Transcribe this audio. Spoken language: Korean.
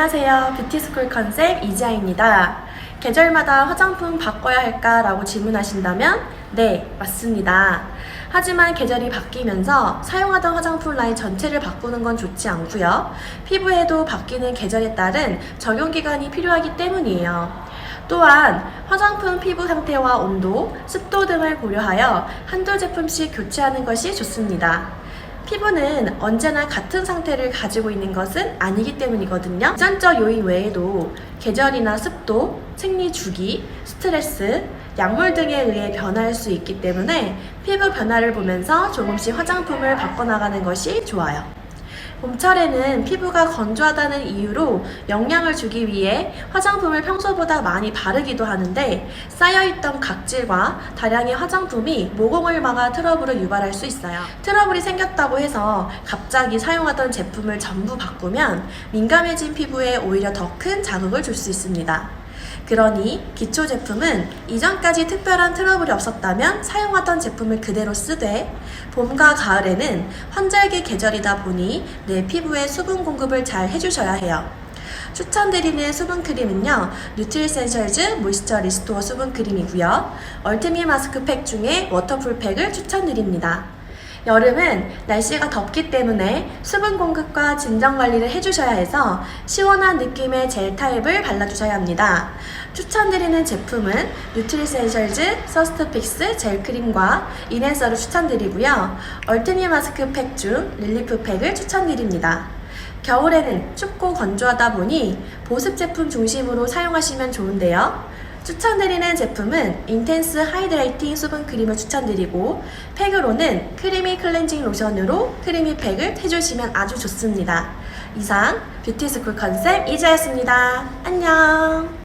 안녕하세요. 뷰티스쿨 컨셉 이지아입니다. 계절마다 화장품 바꿔야 할까 라고 질문하신다면 네, 맞습니다. 하지만 계절이 바뀌면서 사용하던 화장품 라인 전체를 바꾸는 건 좋지 않고요. 피부에도 바뀌는 계절에 따른 적용 기간이 필요하기 때문이에요. 또한 화장품 피부 상태와 온도, 습도 등을 고려하여 한두 제품씩 교체하는 것이 좋습니다. 피부는 언제나 같은 상태를 가지고 있는 것은 아니기 때문이거든요. 유전적 요인 외에도 계절이나 습도, 생리 주기, 스트레스, 약물 등에 의해 변할 수 있기 때문에 피부 변화를 보면서 조금씩 화장품을 바꿔나가는 것이 좋아요. 봄철에는 피부가 건조하다는 이유로 영양을 주기 위해 화장품을 평소보다 많이 바르기도 하는데 쌓여있던 각질과 다량의 화장품이 모공을 막아 트러블을 유발할 수 있어요. 트러블이 생겼다고 해서 갑자기 사용하던 제품을 전부 바꾸면 민감해진 피부에 오히려 더 큰 자극을 줄 수 있습니다. 그러니 기초 제품은 이전까지 특별한 트러블이 없었다면 사용하던 제품을 그대로 쓰되 봄과 가을에는 환절기 계절이다 보니 내 피부에 수분 공급을 잘 해주셔야 해요. 추천드리는 수분 크림은요 뉴트리센셜즈 모이스처 리스토어 수분 크림이고요 얼티미 마스크팩 중에 워터풀 팩을 추천드립니다. 여름은 날씨가 덥기 때문에 수분 공급과 진정 관리를 해주셔야 해서 시원한 느낌의 젤 타입을 발라주셔야 합니다. 추천드리는 제품은 뉴트리센셜즈 서스트픽스 젤 크림과 이넨서를 추천드리고요. 얼티미 마스크 팩 중 릴리프 팩을 추천드립니다. 겨울에는 춥고 건조하다 보니 보습 제품 중심으로 사용하시면 좋은데요. 추천드리는 제품은 인텐스 하이드레이팅 수분 크림을 추천드리고 팩으로는 크리미 클렌징 로션으로 크리미 팩을 해주시면 아주 좋습니다. 이상 뷰티스쿨 컨셉 이자였습니다. 안녕!